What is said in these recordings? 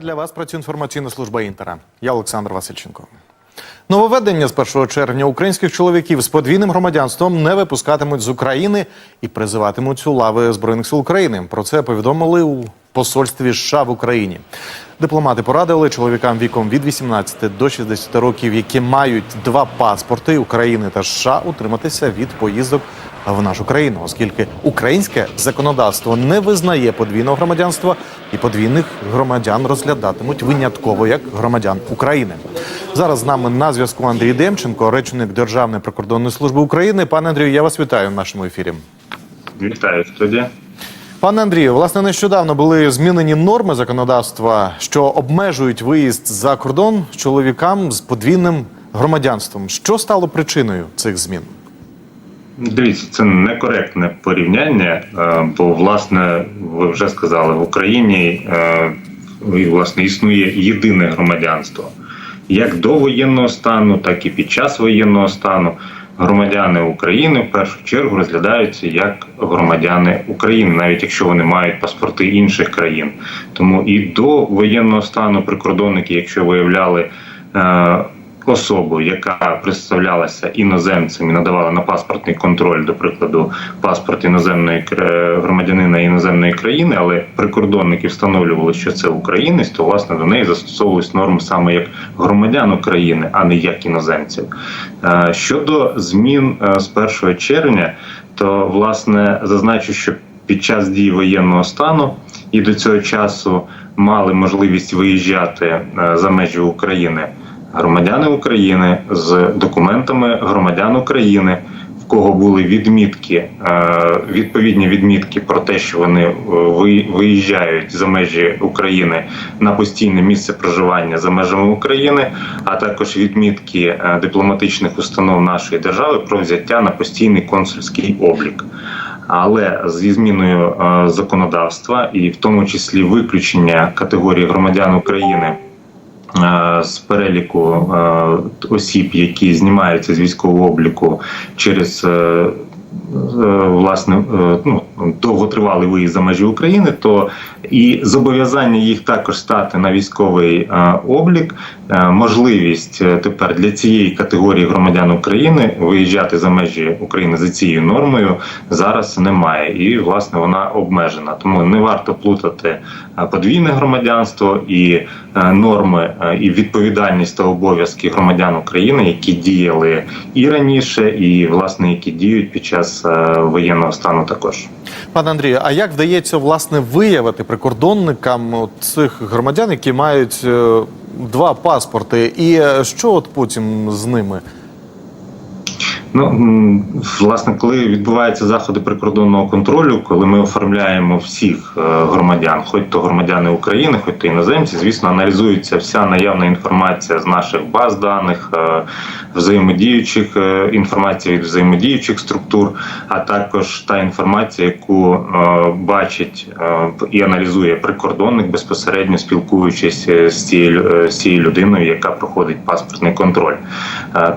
Для вас працює інформаційна служба Інтера. Я Олександр Васильченко. Нововведення з 1 червня українських чоловіків з подвійним громадянством не випускатимуть з України і призиватимуть у лави Збройних сил України. Про це повідомили у посольстві США в Україні. Дипломати порадили чоловікам віком від 18 до 60 років, які мають два паспорти України та США, утриматися від поїздок в нашу країну, оскільки українське законодавство не визнає подвійного громадянства і подвійних громадян розглядатимуть винятково як громадян України. Зараз з нами на зв'язку Андрій Демченко, речник Державної прикордонної служби України. Пане Андрію, я вас вітаю в нашому ефірі. Вітаю студія. Пане Андрію, власне, нещодавно були змінені норми законодавства, що обмежують виїзд за кордон чоловікам з подвійним громадянством. Що стало причиною цих змін? Дивіться, це некоректне порівняння, е, бо власне ви вже сказали, в Україні е, власне існує єдине громадянство. Як до воєнного стану, так і під час воєнного стану громадяни України в першу чергу розглядаються як громадяни України, навіть якщо вони мають паспорти інших країн. Тому і до воєнного стану прикордонники, якщо виявляли е, особу, яка представлялася іноземцем і надавала на паспортний контроль, до прикладу, паспорт іноземної громадянина іноземної країни, але прикордонники встановлювали, що це українець, то власне до неї застосовувались норми саме як громадян України, а не як іноземців. Е, Щодо змін е, з 1 червня, то власне зазначу, що під час дії воєнного стану і до цього часу мали можливість виїжджати е, за межі України громадяни України з документами громадян України, в кого були відмітки, е, відповідні відмітки про те, що вони е, виїжджають за межі України на постійне місце проживання за межами України, а також відмітки е, дипломатичних установ нашої держави про взяття на постійний консульський облік. Але зі зміною законодавства, і в тому числі виключення категорії громадян України з переліку е, осіб, які знімаються з військового обліку через е, е, власне е, ну, довготривалий виїзд за межі України, то і зобов'язання їх також стати на військовий е, облік, е, можливість е, тепер для цієї категорії громадян України виїжджати за межі України за цією нормою зараз немає, і власне вона обмежена. Тому не варто плутати е, подвійне громадянство і е, норми е, і відповідальність та обов'язки громадян України, які діяли і раніше, і власне які діють під час е, воєнного стану також. Пане Андрію, а як вдається власне виявити прикордонникам цих громадян, які мають е, два паспорти, і е, що от потім з ними? Ну власне, коли відбуваються заходи прикордонного контролю, коли ми оформляємо всіх е, громадян, хоч то громадяни України, хоч то іноземці, звісно, аналізується вся наявна інформація з наших баз даних, е, взаємодіючих е, інформація від взаємодіючих структур, а також та інформація, яку бачить і аналізує прикордонник безпосередньо спілкуючись з цією з цією людиною, яка проходить паспортний контроль.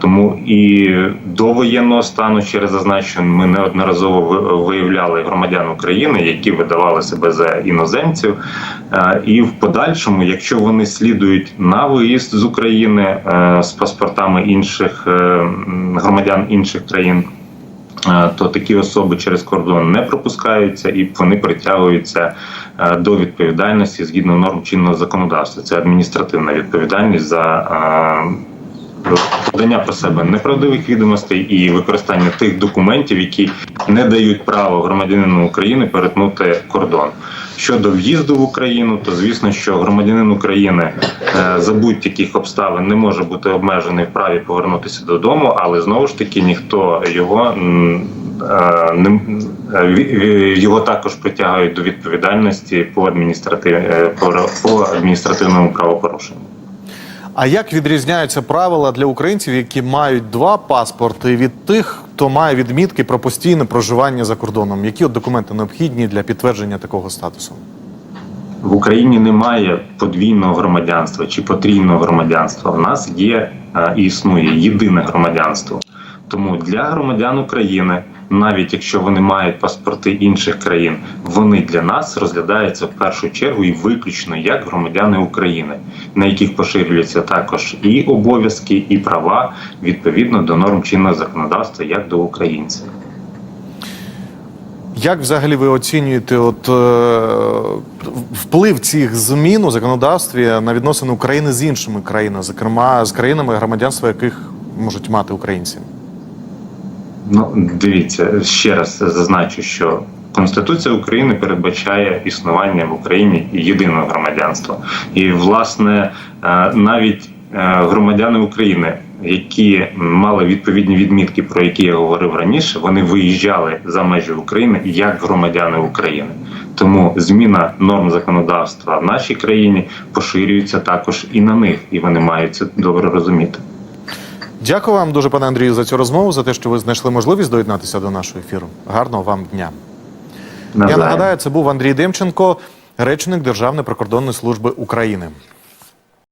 Тому і до воєнного стану, через зазначено, ми неодноразово виявляли громадян України, які видавали себе за іноземців. Е, І в подальшому, якщо вони слідують на виїзд з України е, з паспортами інших е, громадян інших країн. То такі особи через кордон не пропускаються і вони притягуються до відповідальності згідно норм чинного законодавства. Це адміністративна відповідальність за подання про себе неправдивих відомостей і використання тих документів, які не дають право громадянину України перетнути кордон. Щодо в'їзду в Україну, то звісно, що громадянин України е, за будь-яких обставин не може бути обмежений в праві повернутися додому, але знову ж таки ніхто його е, не е, його також притягають до відповідальності по адміністратив по адміністративному правопорушенню. А як відрізняються правила для українців, які мають два паспорти, від тих, хто має відмітки про постійне проживання за кордоном? Які от документи необхідні для підтвердження такого статусу? В Україні немає подвійного громадянства чи потрійного громадянства. У нас є е, і існує єдине громадянство. Тому для громадян України навіть якщо вони мають паспорти інших країн, вони для нас розглядаються в першу чергу і виключно як громадяни України, на яких поширюються також і обов'язки, і права відповідно до норм чинного законодавства, як до українців. Як взагалі ви оцінюєте от, е, вплив цих змін у законодавстві на відносини України з іншими країнами, зокрема з країнами, громадянства яких можуть мати українці? Ну, дивіться, ще раз зазначу, що Конституція України передбачає існування в Україні єдиного громадянства. І, власне, е, навіть е, громадяни України, які мали відповідні відмітки, про які я говорив раніше, вони виїжджали за межі України як громадяни України. Тому зміна норм законодавства в нашій країні поширюється також і на них, і вони мають це добре розуміти. Дякую вам дуже, пане Андрію, за цю розмову, за те, що ви знайшли можливість доєднатися до нашого ефіру. Гарного вам дня. Я нагадаю, це був Андрій Демченко, речник Державної прикордонної служби України.